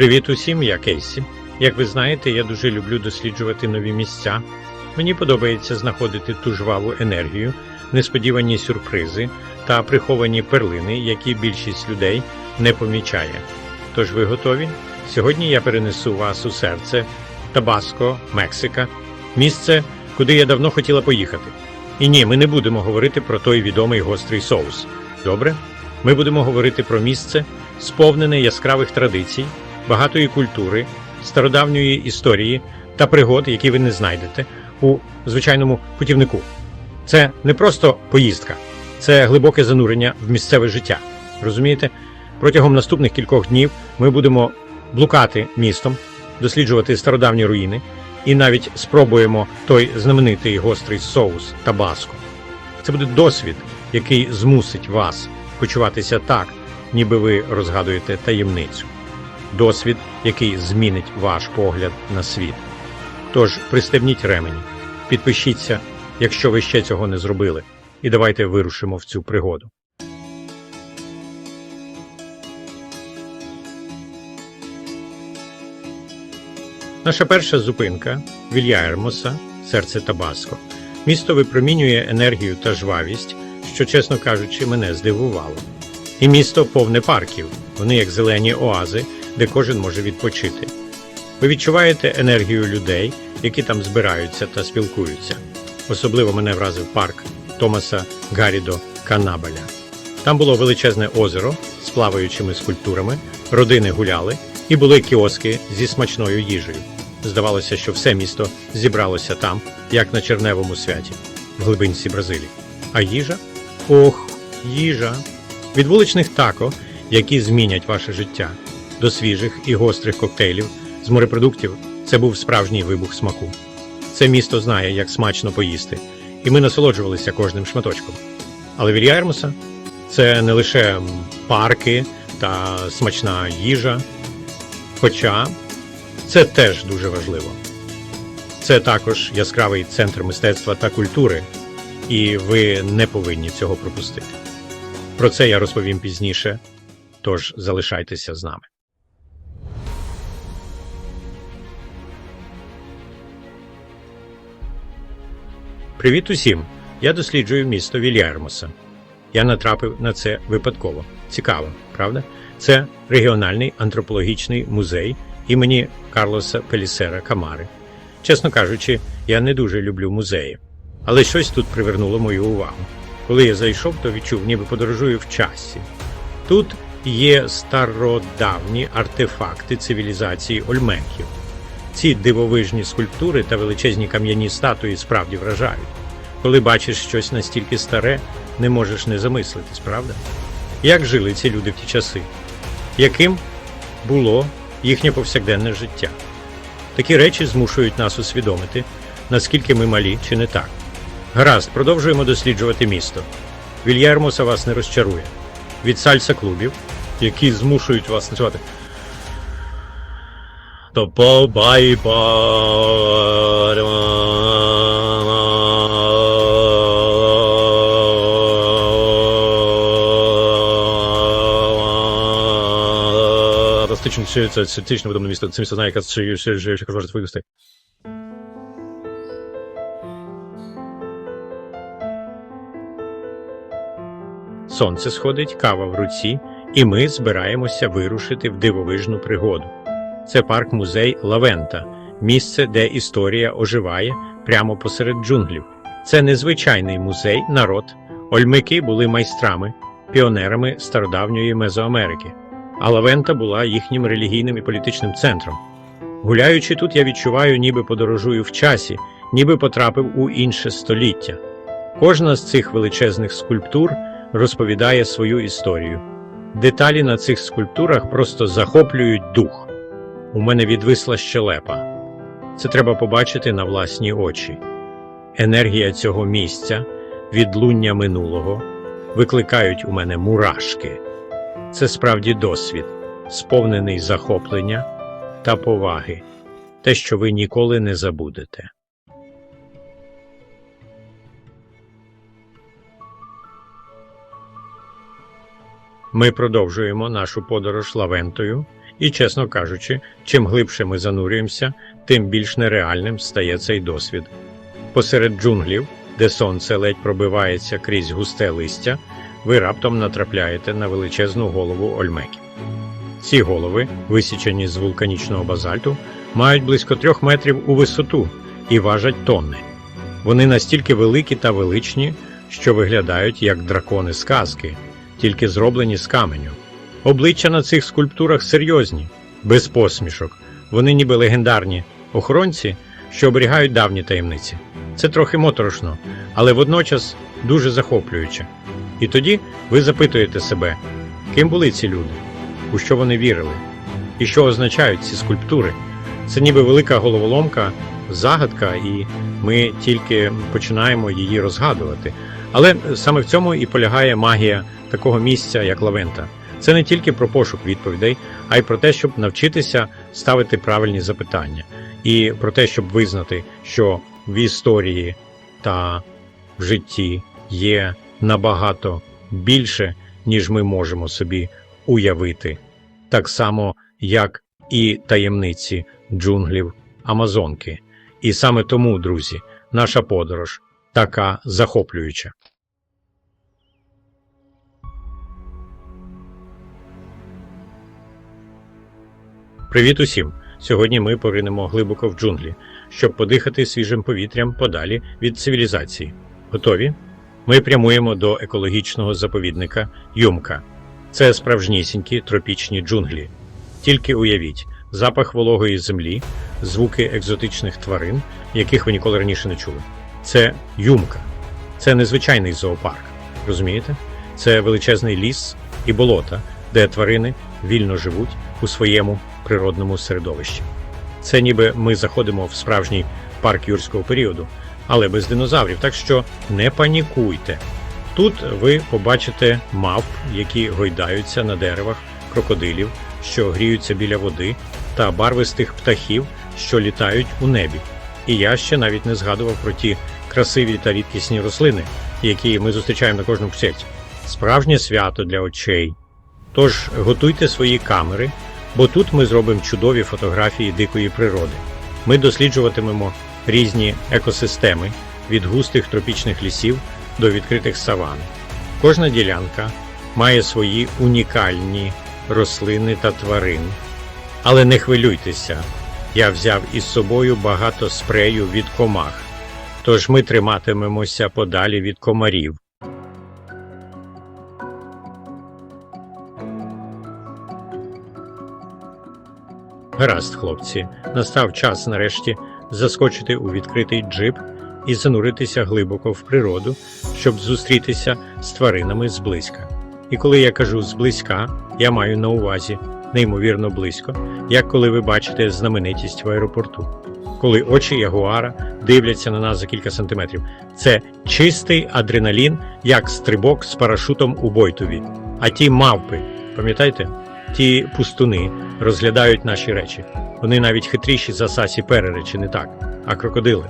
Привіт усім, я Кейсі. Як ви знаєте, я дуже люблю досліджувати нові місця. Мені подобається знаходити ту жваву енергію, несподівані сюрпризи та приховані перлини, які більшість людей не помічає. Тож ви готові? Сьогодні я перенесу вас у серце Табаско, Мексика, місце, куди я давно хотіла поїхати. І ні, ми не будемо говорити про той відомий гострий соус. Добре? Ми будемо говорити про місце, сповнене яскравих традицій, багатої культури, стародавньої історії та пригод, які ви не знайдете у звичайному путівнику. Це не просто поїздка, це глибоке занурення в місцеве життя. Розумієте? Протягом наступних кількох днів ми будемо блукати містом, досліджувати стародавні руїни і навіть спробуємо той знаменитий гострий соус табаско. Це буде досвід, який змусить вас почуватися так, ніби ви розгадуєте таємницю. Досвід, який змінить ваш погляд на світ. Тож пристебніть ремені, підпишіться, якщо ви ще цього не зробили, і давайте вирушимо в цю пригоду. Наша перша зупинка Вільяермоса, серце Табаско. Місто випромінює енергію та жвавість, що, чесно кажучи, мене здивувало. І місто повне парків, вони як зелені оази, де кожен може відпочити. Ви відчуваєте енергію людей, які там збираються та спілкуються. Особливо мене вразив парк Томаса Гарідо Канабаля. Там було величезне озеро з плаваючими скульптурами, родини гуляли і були кіоски зі смачною їжею. Здавалося, що все місто зібралося там, як на черневому святі, в глибинці Бразилії. А їжа? Ох, їжа! Від вуличних тако, які змінять ваше життя, до свіжих і гострих коктейлів з морепродуктів це був справжній вибух смаку. Це місто знає, як смачно поїсти, і ми насолоджувалися кожним шматочком. Але Вільярмоса це не лише парки та смачна їжа, хоча це теж дуже важливо. Це також яскравий центр мистецтва та культури, і ви не повинні цього пропустити. Про це я розповім пізніше, тож залишайтеся з нами. Привіт усім! Я досліджую місто Вільярмоса. Я натрапив на це випадково. Цікаво, правда? Це регіональний антропологічний музей імені Карлоса Пелісера Камари. Чесно кажучи, я не дуже люблю музеї, але щось тут привернуло мою увагу. Коли я зайшов, то відчув, ніби подорожую в часі. Тут є стародавні артефакти цивілізації Ольмеків. Ці дивовижні скульптури та величезні кам'яні статуї справді вражають. Коли бачиш щось настільки старе, не можеш не замислитись, правда? Як жили ці люди в ті часи? Яким було їхнє повсякденне життя? Такі речі змушують нас усвідомити, наскільки ми малі чи не так. Гаразд, продовжуємо досліджувати місто. Вільярмоса вас не розчарує. Від сальса клубів, які змушують вас танцювати. То що це цитично видумане місто. Це місто знає, яка що що кажуть твої гостей. Сонце сходить, кава в руці, і ми збираємося вирушити в дивовижну пригоду. Це парк-музей Лавента, місце, де історія оживає прямо посеред джунглів. Це незвичайний музей народ. Ольмики були майстрами, піонерами стародавньої Мезоамерики, а Лавента була їхнім релігійним і політичним центром. Гуляючи тут, я відчуваю, ніби подорожую в часі, ніби потрапив у інше століття. Кожна з цих величезних скульптур розповідає свою історію. Деталі на цих скульптурах просто захоплюють дух. У мене відвисла щелепа. Це треба побачити на власні очі. Енергія цього місця, відлуння минулого викликають у мене мурашки. Це справді досвід, сповнений захоплення та поваги, те, що ви ніколи не забудете. Ми продовжуємо нашу подорож Лавентою І, чесно кажучи, чим глибше ми занурюємося, тим більш нереальним стає цей досвід. Посеред джунглів, де сонце ледь пробивається крізь густе листя, ви раптом натрапляєте на величезну голову ольмеків. Ці голови, висічені з вулканічного базальту, мають близько трьох метрів у висоту і важать тонни. Вони настільки великі та величні, що виглядають як дракони з казки, тільки зроблені з каменю. Обличчя на цих скульптурах серйозні, без посмішок. Вони ніби легендарні охоронці, що оберігають давні таємниці. Це трохи моторошно, але водночас дуже захоплююче. І тоді ви запитуєте себе, ким були ці люди, у що вони вірили, і що означають ці скульптури. Це ніби велика головоломка, загадка, і ми тільки починаємо її розгадувати. Але саме в цьому і полягає магія такого місця, як Лавента. Це не тільки про пошук відповідей, а й про те, щоб навчитися ставити правильні запитання, і про те, щоб визнати, що в історії та в житті є набагато більше, ніж ми можемо собі уявити, так само, як і таємниці джунглів Амазонки. І саме тому, друзі, наша подорож така захоплююча. Привіт усім! Сьогодні ми поринемо глибоко в джунглі, щоб подихати свіжим повітрям подалі від цивілізації. Готові? Ми прямуємо до екологічного заповідника Юмка. Це справжнісінькі тропічні джунглі. Тільки уявіть запах вологої землі, звуки екзотичних тварин, яких ви ніколи раніше не чули. Це Юмка. Це незвичайний зоопарк. Розумієте? Це величезний ліс і болота, де тварини вільно живуть у своєму природному середовищі. Це ніби ми заходимо в справжній парк юрського періоду, але без динозаврів, так що не панікуйте. Тут ви побачите мавп, які гойдаються на деревах, крокодилів, що гріються біля води, та барвистих птахів, що літають у небі. І я ще навіть не згадував про ті красиві та рідкісні рослини, які ми зустрічаємо на кожному псельці. Справжнє свято для очей. Тож готуйте свої камери, бо тут ми зробимо чудові фотографії дикої природи. Ми досліджуватимемо різні екосистеми від густих тропічних лісів до відкритих саван. Кожна ділянка має свої унікальні рослини та тварин. Але не хвилюйтеся, я взяв із собою багато спрею від комах, тож ми триматимемося подалі від комарів. Гаразд, хлопці, настав час нарешті заскочити у відкритий джип і зануритися глибоко в природу, щоб зустрітися з тваринами зблизька. І коли я кажу зблизька, я маю на увазі неймовірно близько, як коли ви бачите знаменитість в аеропорту. Коли очі ягуара дивляться на нас за кілька сантиметрів, це чистий адреналін, як стрибок з парашутом у бойтові. А ті мавпи, пам'ятаєте, ті пустуни розглядають наші речі. Вони навіть хитріші за сасі перери, чи не так, а крокодили.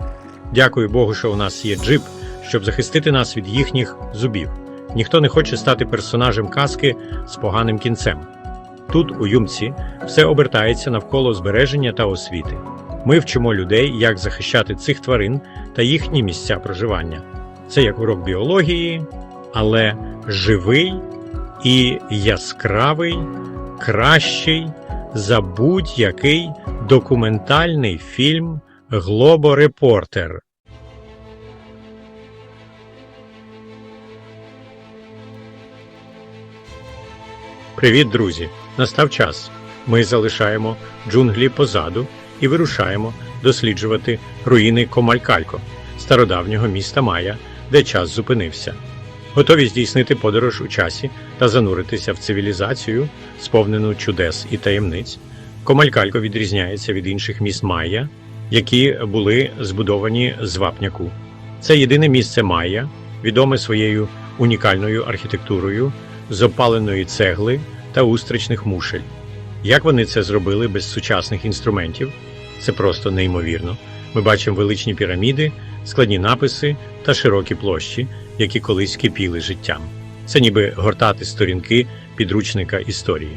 Дякую Богу, що у нас є джип, щоб захистити нас від їхніх зубів. Ніхто не хоче стати персонажем казки з поганим кінцем. Тут, у Юмці, все обертається навколо збереження та освіти. Ми вчимо людей, як захищати цих тварин та їхні місця проживання. Це як урок біології, але живий і яскравий, кращий за будь-який документальний фільм Глоборепортер. Привіт, друзі! Настав час. Ми залишаємо джунглі позаду і вирушаємо досліджувати руїни Комалькалько, стародавнього міста Майя, де час зупинився. Готові здійснити подорож у часі та зануритися в цивілізацію, сповнену чудес і таємниць. Комалькалько відрізняється від інших міст Майя, які були збудовані з вапняку. Це єдине місце Майя, відоме своєю унікальною архітектурою з опаленої цегли та устричних мушель. Як вони це зробили без сучасних інструментів? Це просто неймовірно. Ми бачимо величні піраміди, складні написи та широкі площі, які колись кипіли життям. Це ніби гортати сторінки підручника історії.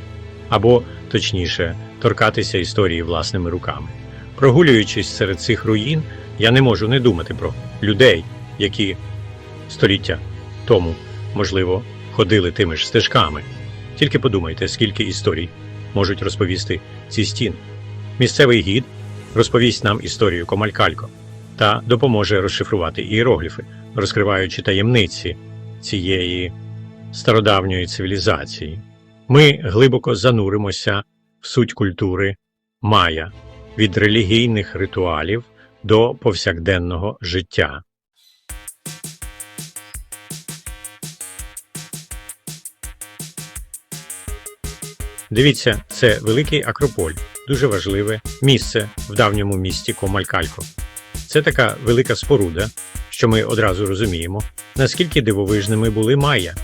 або, точніше, торкатися історії власними руками. Прогулюючись серед цих руїн, я не можу не думати про людей, які століття тому, можливо, ходили тими ж стежками. Тільки подумайте, скільки історій можуть розповісти ці стіни. Місцевий гід розповість нам історію Комалькалько та допоможе розшифрувати ієрогліфи, розкриваючи таємниці цієї стародавньої цивілізації. Ми глибоко зануримося в суть культури Майя від релігійних ритуалів до повсякденного життя. Дивіться, це великий Акрополь, дуже важливе місце в давньому місті Комалькалько. Це така велика споруда, що ми одразу розуміємо, наскільки дивовижними були майя.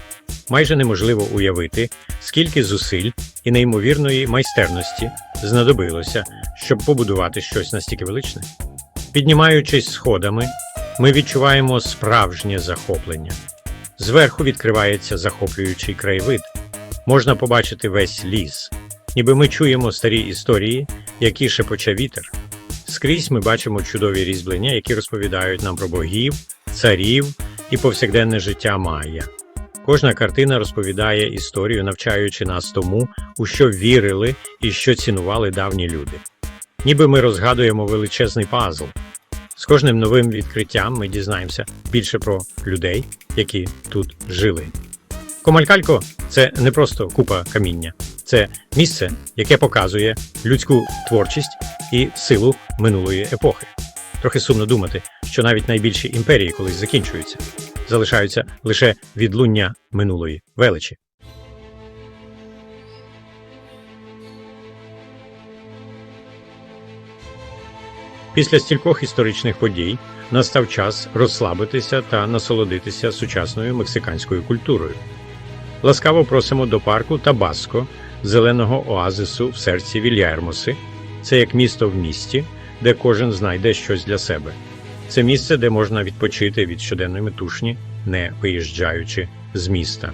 Майже неможливо уявити, скільки зусиль і неймовірної майстерності знадобилося, щоб побудувати щось настільки величне. Піднімаючись сходами, ми відчуваємо справжнє захоплення. Зверху відкривається захоплюючий краєвид. Можна побачити весь ліс, ніби ми чуємо старі історії, які шепоче вітер. Скрізь ми бачимо чудові різьблення, які розповідають нам про богів, царів і повсякденне життя Майя. Кожна картина розповідає історію, навчаючи нас тому, у що вірили і що цінували давні люди. Ніби ми розгадуємо величезний пазл. З кожним новим відкриттям ми дізнаємося більше про людей, які тут жили. Комалькалько це не просто купа каміння, це місце, яке показує людську творчість і силу минулої епохи. Трохи сумно думати, що навіть найбільші імперії колись закінчуються, залишаються лише відлуння минулої величі. Після стількох історичних подій настав час розслабитися та насолодитися сучасною мексиканською культурою. Ласкаво просимо до парку Табаско, зеленого оазису в серці Вільярмоси. Це як місто в місті, де кожен знайде щось для себе. Це місце, де можна відпочити від щоденної метушні, не виїжджаючи з міста.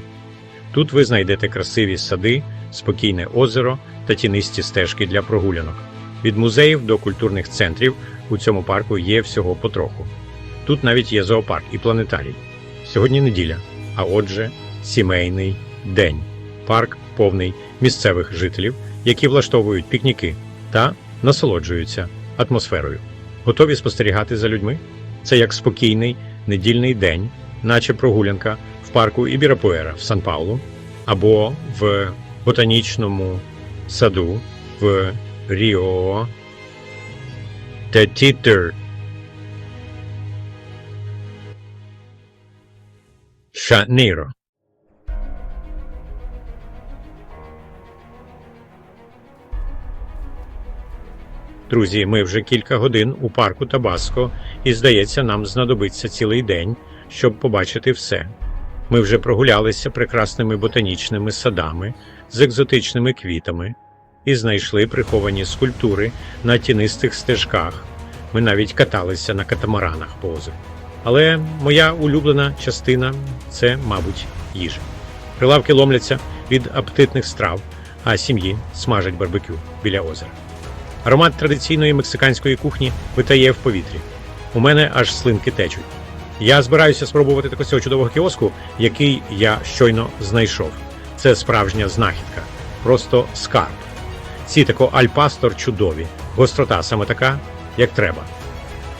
Тут ви знайдете красиві сади, спокійне озеро та тінисті стежки для прогулянок. Від музеїв до культурних центрів у цьому парку є всього потроху. Тут навіть є зоопарк і планетарій. Сьогодні неділя, а отже, сімейний день. Парк повний місцевих жителів, які влаштовують пікніки та насолоджуються атмосферою. Готові спостерігати за людьми? Це як спокійний недільний день, наче прогулянка в парку Ібірапуера в Сан-Паулу або в ботанічному саду в Ріо де. Шанейро. Друзі, ми вже кілька годин у парку Табаско, і здається, нам знадобиться цілий день, щоб побачити все. Ми вже прогулялися прекрасними ботанічними садами з екзотичними квітами і знайшли приховані скульптури на тінистих стежках. Ми навіть каталися на катамаранах по озеру. Але моя улюблена частина це, мабуть, їжа. Прилавки ломляться від апетитних страв, а сім'ї смажать барбекю біля озера. Аромат традиційної мексиканської кухні витає в повітрі. У мене аж слинки течуть. Я збираюся спробувати такого цього чудового кіоску, який я щойно знайшов. Це справжня знахідка, просто скарб. Ці тако альпастор чудові, гострота саме така, як треба.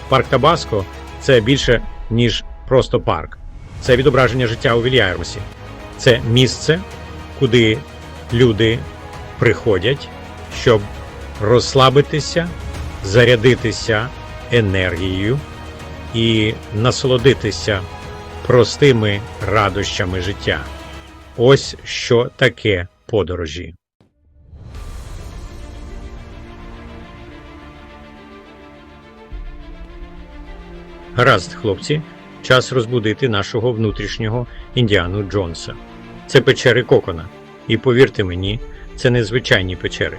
Парк Табаско це більше, ніж просто парк. Це відображення життя у Вільярмосі. Це місце, куди люди приходять, щоб розслабитися, зарядитися енергією і насолодитися простими радощами життя. Ось що таке подорожі. Гаразд, хлопці, час розбудити нашого внутрішнього індіану Джонса. Це печери Кокона. І повірте мені, це не звичайні печери.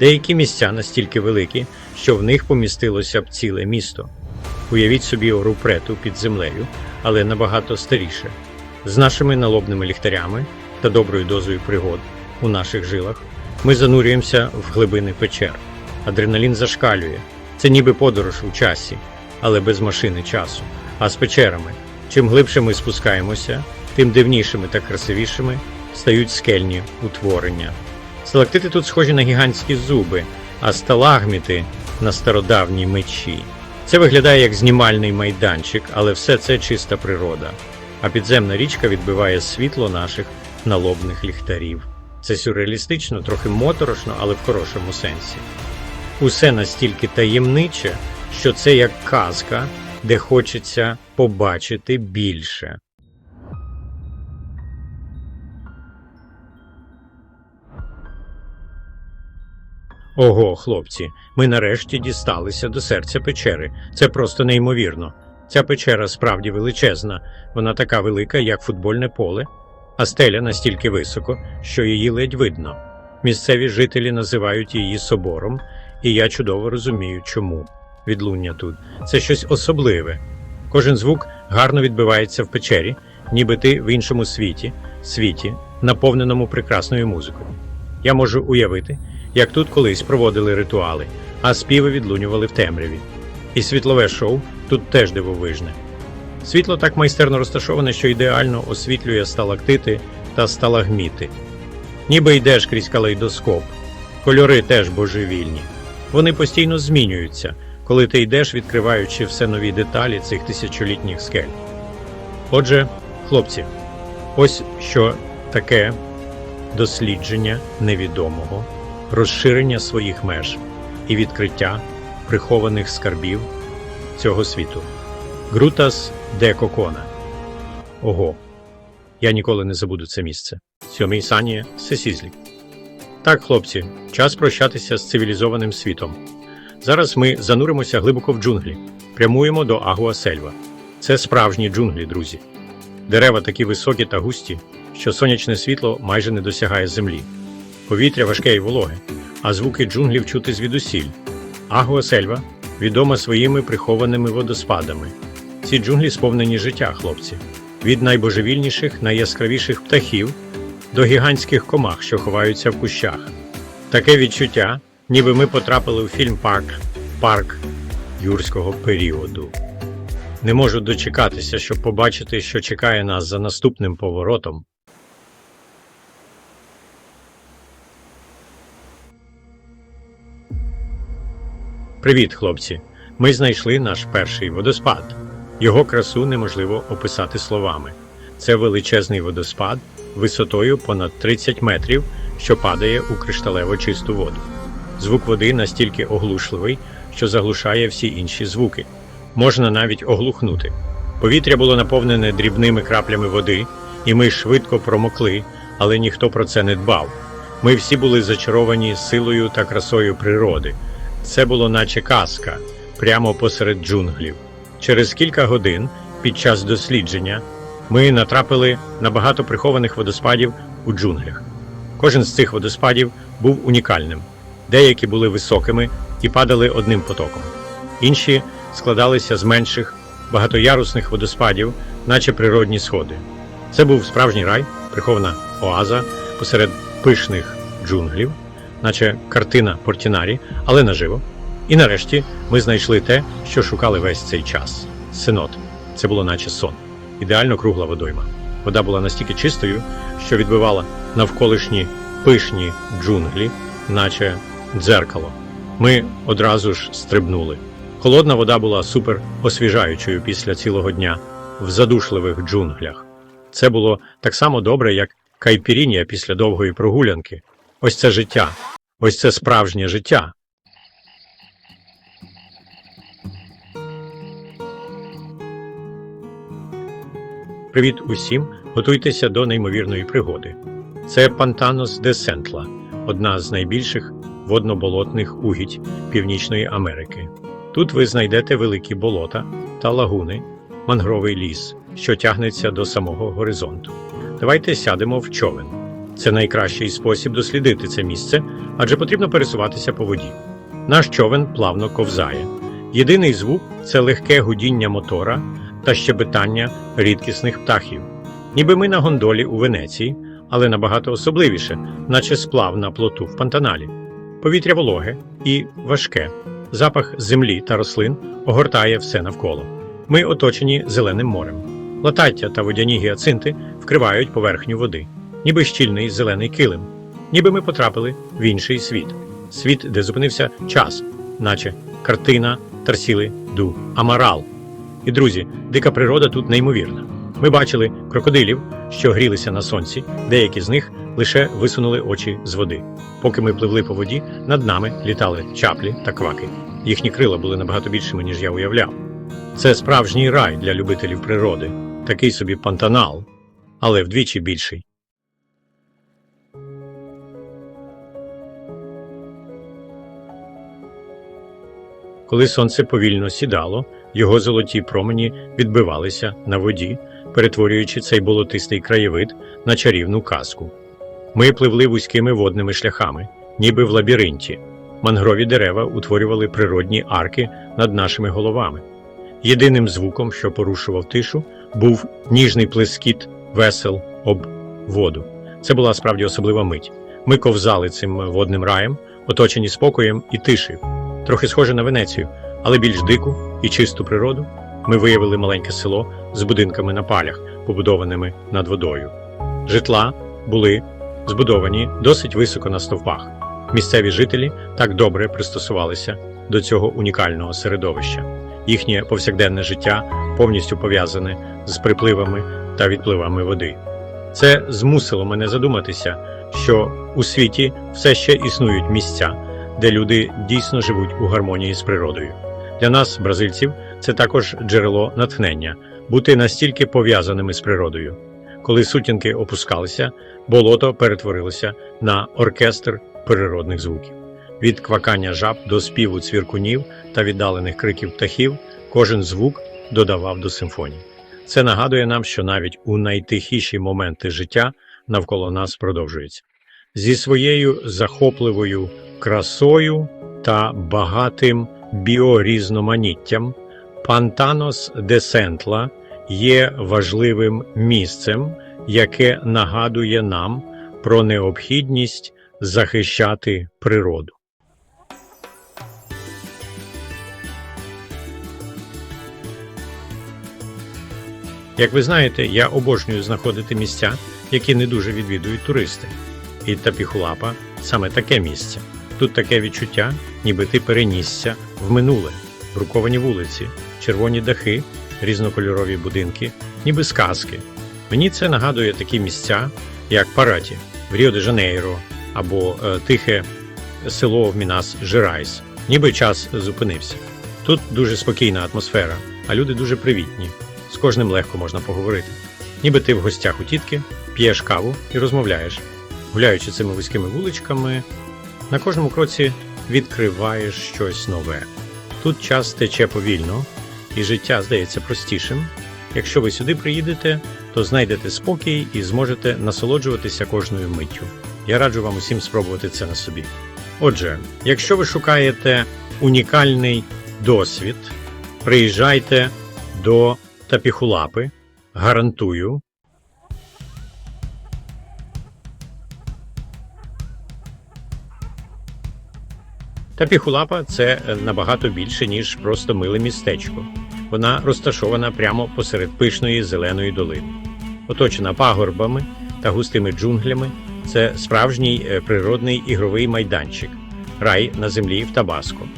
Деякі місця настільки великі, що в них помістилося б ціле місто. Уявіть собі орупрету під землею, але набагато старіше, з нашими налобними ліхтарями та доброю дозою пригод у наших жилах. Ми занурюємося в глибини печер. Адреналін зашкалює. Це ніби подорож у часі, але без машини часу. А з печерами. Чим глибше ми спускаємося, тим дивнішими та красивішими стають скельні утворення. Сталактити тут схожі на гігантські зуби, а сталагміти на стародавні мечі. Це виглядає як знімальний майданчик, але все це чиста природа. А підземна річка відбиває світло наших налобних ліхтарів. Це сюрреалістично, трохи моторошно, але в хорошому сенсі. Усе настільки таємниче, що це як казка, де хочеться побачити більше. Ого, хлопці, ми нарешті дісталися до серця печери. Це просто неймовірно. Ця печера справді величезна, вона така велика, як футбольне поле, а стеля настільки високо, що її ледь видно. Місцеві жителі називають її собором, і я чудово розумію, чому. Відлуння тут це щось особливе. Кожен звук гарно відбивається в печері, ніби ти в іншому світі, світі, наповненому прекрасною музикою. Я можу уявити, як тут колись проводили ритуали, а співи відлунювали в темряві. І світлове шоу тут теж дивовижне. Світло так майстерно розташоване, що ідеально освітлює сталактити та сталагміти. Ніби йдеш крізь калейдоскоп. Кольори теж божевільні. Вони постійно змінюються, коли ти йдеш, відкриваючи все нові деталі цих тисячолітніх скель. Отже, хлопці, ось що таке дослідження невідомого, розширення своїх меж і відкриття прихованих скарбів цього світу. Грутас де Кокона. Ого. Я ніколи не забуду це місце. Сьомий Санія Сесізлі. Так, хлопці, час прощатися з цивілізованим світом. Зараз ми зануримося глибоко в джунглі, прямуємо до Агуасельва. Це справжні джунглі, друзі. Дерева такі високі та густі, що сонячне світло майже не досягає землі. Повітря важке і вологе, а звуки джунглів чути звідусіль. Агуасельва відома своїми прихованими водоспадами. Ці джунглі сповнені життя, хлопці, від найбожевільніших, найяскравіших птахів до гігантських комах, що ховаються в кущах. Таке відчуття, ніби ми потрапили у фільм Парк Парк юрського періоду. Не можу дочекатися, щоб побачити, що чекає нас за наступним поворотом. Привіт, хлопці! Ми знайшли наш перший водоспад. Його красу неможливо описати словами. Це величезний водоспад висотою понад 30 метрів, що падає у кришталево чисту воду. Звук води настільки оглушливий, що заглушає всі інші звуки. Можна навіть оглухнути. Повітря було наповнене дрібними краплями води, і ми швидко промокли, але ніхто про це не дбав. Ми всі були зачаровані силою та красою природи. Це було наче казка, прямо посеред джунглів. Через кілька годин, під час дослідження, ми натрапили на багато прихованих водоспадів у джунглях. Кожен з цих водоспадів був унікальним. Деякі були високими і падали одним потоком. Інші складалися з менших, багатоярусних водоспадів, наче природні сходи. Це був справжній рай, прихована оаза посеред пишних джунглів, наче картина Портінарі, але наживо. І нарешті ми знайшли те, що шукали весь цей час синод. Це було наче сон, ідеально кругла водойма. Вода була настільки чистою, що відбивала навколишні пишні джунглі, наче дзеркало. Ми одразу ж стрибнули. Холодна вода була супер освіжаючою після цілого дня в задушливих джунглях. Це було так само добре, як кайпірінія після довгої прогулянки. Ось це життя, ось це справжнє життя. Привіт усім! Готуйтеся до неймовірної пригоди. Це Пантанос де Сентла, одна з найбільших водноболотних угідь Північної Америки. Тут ви знайдете великі болота та лагуни, мангровий ліс, що тягнеться до самого горизонту. Давайте сядемо в човен. Це найкращий спосіб дослідити це місце, адже потрібно пересуватися по воді. Наш човен плавно ковзає. Єдиний звук це легке гудіння мотора та щебетання рідкісних птахів. Ніби ми на гондолі у Венеції, але набагато особливіше, наче сплав на плоту в пантаналі. Повітря вологе і важке. Запах землі та рослин огортає все навколо. Ми оточені зеленим морем. Латаття та водяні гіацинти вкривають поверхню води, ніби щільний зелений килим, ніби ми потрапили в інший світ, світ, де зупинився час, наче картина Тарсіли ду Амарал. І друзі, дика природа тут неймовірна. Ми бачили крокодилів, що грілися на сонці, деякі з них лише висунули очі з води. Поки ми пливли по воді, над нами літали чаплі та кваки. Їхні крила були набагато більшими, ніж я уявляв. Це справжній рай для любителів природи, такий собі пантанал, але вдвічі більший. Коли сонце повільно сідало, його золоті промені відбивалися на воді, перетворюючи цей болотистий краєвид на чарівну казку. Ми пливли вузькими водними шляхами, ніби в лабіринті. Мангрові дерева утворювали природні арки над нашими головами. Єдиним звуком, що порушував тишу, був ніжний плескіт весел об воду. Це була справді особлива мить. Ми ковзали цим водним раєм, оточені спокоєм і тишею. Трохи схоже на Венецію, але більш дику і чисту природу. Ми виявили маленьке село з будинками на палях, побудованими над водою. Житла були збудовані досить високо на стовпах. Місцеві жителі так добре пристосувалися до цього унікального середовища. Їхнє повсякденне життя повністю пов'язане з припливами та відпливами води. Це змусило мене задуматися, що у світі все ще існують місця, де люди дійсно живуть у гармонії з природою. Для нас, бразильців, це також джерело натхнення бути настільки пов'язаними з природою. Коли сутінки опускалися, болото перетворилося на оркестр природних звуків. Від квакання жаб до співу цвіркунів та віддалених криків птахів кожен звук додавав до симфонії. Це нагадує нам, що навіть у найтихіші моменти життя навколо нас продовжується. Зі своєю захопливою красою та багатим біорізноманіттям Пантанос де Сентла є важливим місцем, яке нагадує нам про необхідність захищати природу. Як ви знаєте, я обожнюю знаходити місця, які не дуже відвідують туристи. І Тапіхулапа саме таке місце. Тут таке відчуття, ніби ти перенісся в минуле, бруковані вулиці, червоні дахи, різнокольорові будинки, ніби сказки. Мені це нагадує такі місця, як Параті в Ріо-де-Жанейро або е, тихе село в Мінас Жерайс. Ніби час зупинився. Тут дуже спокійна атмосфера, а люди дуже привітні. З кожним легко можна поговорити. Ніби ти в гостях у тітки, п'єш каву і розмовляєш. Гуляючи цими вузькими вуличками, на кожному кроці відкриваєш щось нове. Тут час тече повільно, і життя здається простішим. Якщо ви сюди приїдете, то знайдете спокій і зможете насолоджуватися кожною миттю. Я раджу вам усім спробувати це на собі. Отже, якщо ви шукаєте унікальний досвід, приїжджайте до Тапіхулапи, гарантую. Тапіхулапа це набагато більше, ніж просто миле містечко. Вона розташована прямо посеред пишної зеленої долини. Оточена пагорбами та густими джунглями, це справжній е, природний ігровий майданчик, рай на землі в Табаско.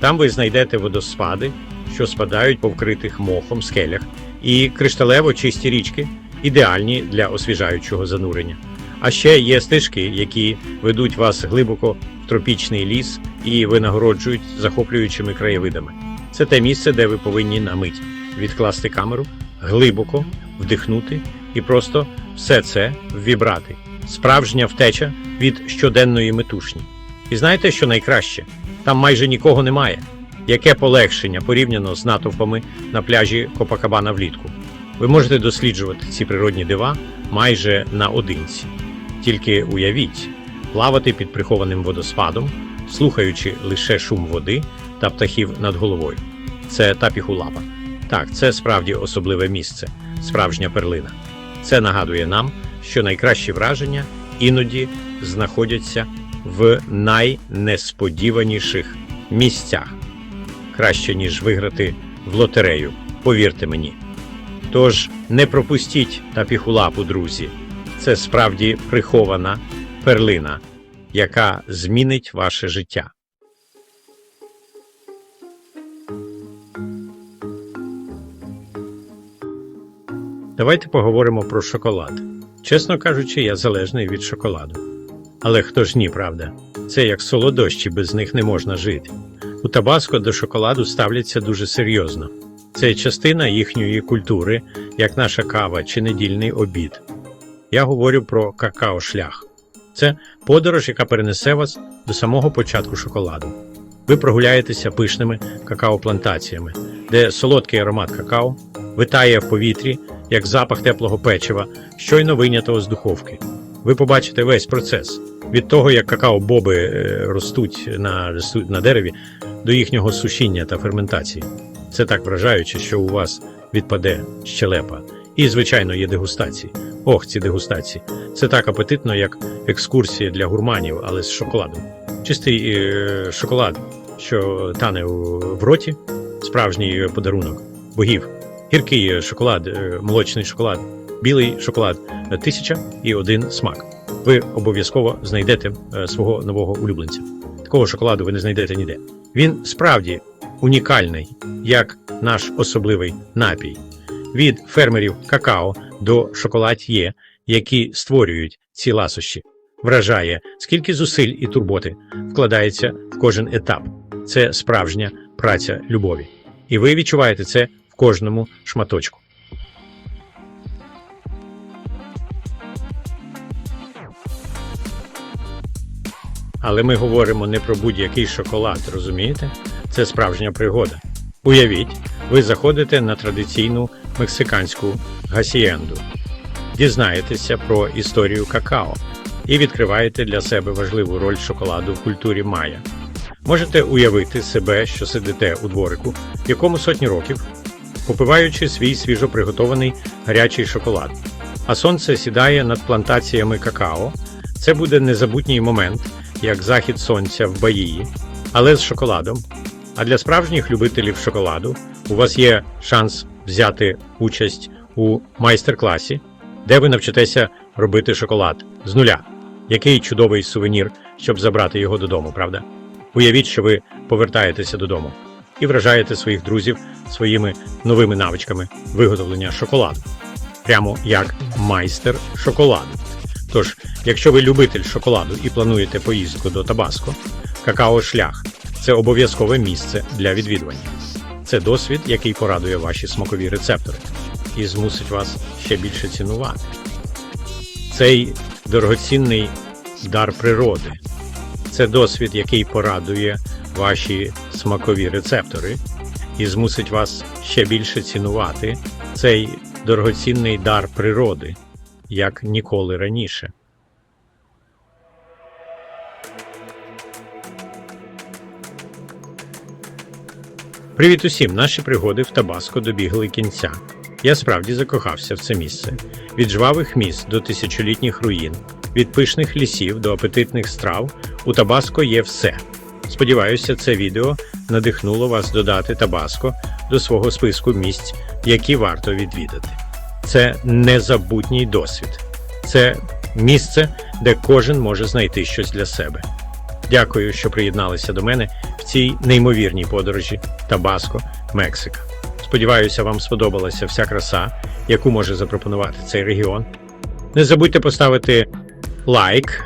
Там ви знайдете водоспади, що спадають по вкритих мохом скелях, і кришталево чисті річки, ідеальні для освіжаючого занурення. А ще є стежки, які ведуть вас глибоко в тропічний ліс і винагороджують захоплюючими краєвидами. Це те місце, де ви повинні на мить відкласти камеру, глибоко вдихнути і просто все це ввібрати. Справжня втеча від щоденної метушні. І знаєте, що найкраще? Там майже нікого немає. Яке полегшення порівняно з натовпами на пляжі Копакабана влітку. Ви можете досліджувати ці природні дива майже наодинці. Тільки уявіть, плавати під прихованим водоспадом, слухаючи лише шум води та птахів над головою. Це Тапіхулапа. Так, це справді особливе місце, справжня перлина. Це нагадує нам, що найкращі враження іноді знаходяться в найнесподіваніших місцях, краще ніж виграти в лотерею, повірте мені. Тож не пропустіть тапіху лапу, друзі. Це справді прихована перлина, яка змінить ваше життя. Давайте поговоримо про шоколад. Чесно кажучи, я залежний від шоколаду. Але хто ж ні, правда? Це як солодощі, без них не можна жити. У Табаско до шоколаду ставляться дуже серйозно. Це частина їхньої культури, як наша кава чи недільний обід. Я говорю про какао-шлях. Це подорож, яка перенесе вас до самого початку шоколаду. Ви прогуляєтеся пишними какао-плантаціями, де солодкий аромат какао витає в повітрі, як запах теплого печива, щойно вийнятого з духовки. Ви побачите весь процес від того, як какао-боби е, ростуть на, на дереві, до їхнього сушіння та ферментації. Це так вражаюче, що у вас відпаде щелепа. І, звичайно, є дегустації. Ох, ці дегустації. Це так апетитно, як екскурсія для гурманів, але з шоколадом. Чистий е, шоколад, що тане в роті, справжній подарунок богів. Гіркий шоколад, е, молочний шоколад, білий шоколад, е, тисяча і один смак. Ви обов'язково знайдете е, свого нового улюбленця. Такого шоколаду ви не знайдете ніде. Він справді унікальний, як наш особливий напій. Від фермерів какао до шоколад'є, які створюють ці ласощі. Вражає, скільки зусиль і турботи вкладається в кожен етап. Це справжня праця любові. І ви відчуваєте це в кожному шматочку. Але ми говоримо не про будь-який шоколад, розумієте? Це справжня пригода. Уявіть, ви заходите на традиційну мексиканську гасієнду, дізнаєтеся про історію какао і відкриваєте для себе важливу роль шоколаду в культурі майя. Можете уявити себе, що сидите у дворику, якому сотні років, попиваючи свій свіжоприготований гарячий шоколад, а сонце сідає над плантаціями какао. Це буде незабутній момент, як захід сонця в Баїї, але з шоколадом. А для справжніх любителів шоколаду у вас є шанс взяти участь у майстер-класі, де ви навчитеся робити шоколад з нуля. Який чудовий сувенір, щоб забрати його додому, правда? Уявіть, що ви повертаєтеся додому і вражаєте своїх друзів своїми новими навичками виготовлення шоколаду, прямо як майстер шоколаду. Тож, якщо ви любитель шоколаду і плануєте поїздку до Табаско, какао-шлях це обов'язкове місце для відвідування. Це досвід, який порадує ваші смакові рецептори і змусить вас ще більше цінувати. Цей дорогоцінний дар природи. Це досвід, який порадує ваші смакові рецептори і змусить вас ще більше цінувати цей дорогоцінний дар природи, як ніколи раніше. Привіт усім! Наші пригоди в Табаско добігли кінця. Я справді закохався в це місце. Від жвавих міст до тисячолітніх руїн, від пишних лісів до апетитних страв у Табаско є все. Сподіваюся, це відео надихнуло вас додати Табаско до свого списку місць, які варто відвідати. Це незабутній досвід. Це місце, де кожен може знайти щось для себе. Дякую, що приєдналися до мене в цій неймовірній подорожі Табаско, Мексика. Сподіваюся, вам сподобалася вся краса, яку може запропонувати цей регіон. Не забудьте поставити лайк,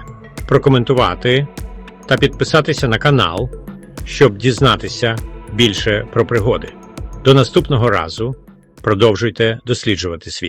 прокоментувати та підписатися на канал, щоб дізнатися більше про пригоди. До наступного разу продовжуйте досліджувати світ.